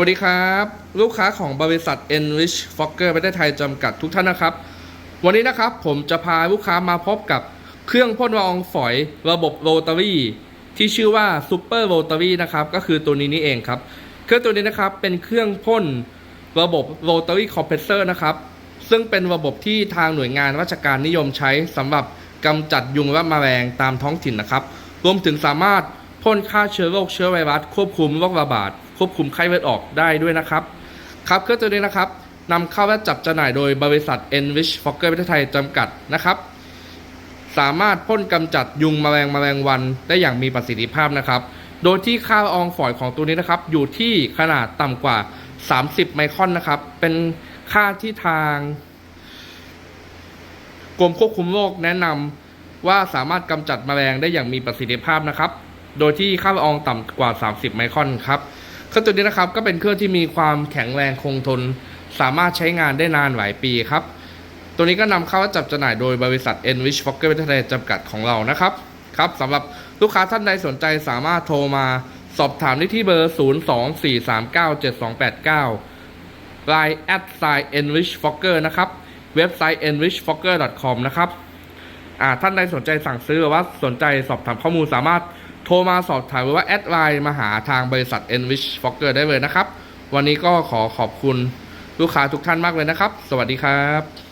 วัสดีครับ ลูกค้าของบริษัท Enrich Fokker ประเทศไทยจำกัดทุกท่านนะครับ วันนี้นะครับผมจะพาลูกค้ามาพบกับเครื่องพ่นละอองฝอยระบบโรตารี่ที่ชื่อว่า Super Rotary นะครับก็คือตัวนี้นี่เองครับ เครื่องตัวนี้นะครับเป็นเครื่องพ่นระบบ Rotary Compressor นะครับ ซึ่งเป็นระบบที่ทางหน่วยงานราชการนิยมใช้สำหรับกำจัดยุงและแมลงตามท้องถิ่นนะครับ รวมถึงสามารถพ่นฆ่าเชื้อโรคเชื้อไวรัสควบคุมโรคระบาด ควบคุมไข้เลือดออกได้ด้วยนะครับ ครับเครื่องตัวนี้นะครับนำเข้าและจับจำหน่ายโดยบริษัท Enrich Fokker ประเทศไทยจำกัดนะครับ สามารถพ่นกำจัดยุงแมลงแมลงวันได้อย่างมีประสิทธิภาพนะครับ โดยที่ค่าอองฝอยของตัวนี้นะครับ อยู่ที่ขนาดต่ำกว่า 30 ไมครอนนะครับ เป็นค่าที่ทาง กรมควบคุมโรคแนะนำว่าสามารถกำจัดแมลงได้อย่างมีประสิทธิภาพนะครับ โดยที่ค่าละอองต่ำกว่า 30 ไมครอนครับ รื่องตัวนี้นะครับก็เป็นเครื่องที่มีความแข็งแรงคงทน สามารถใช้งานได้นานหลายปีครับ ตัวนี้ก็นำเข้าจับจำหน่ายโดยบริษัท Enrich Fokker ประเทศไทยจำกัดของเรานะครับครับสำหรับลูกค้าท่านใดสนใจสามารถโทรมาสอบถามได้ที่เบอร์ 024397289 Line at sign enrich fokker นะครับ เว็บไซต์ enrichfokker.com นะครับอ่าท่านใดสนใจสั่งซื้อหรือว่าสนใจสอบถามข้อมูลสามารถ โทรมาสอบถามหรือว่าแอดไลน์มาหาทางบริษัท Enrich Fokker ได้เลยนะครับ วันนี้ก็ขอขอบคุณลูกค้าทุกท่านมากเลยนะครับ สวัสดีครับ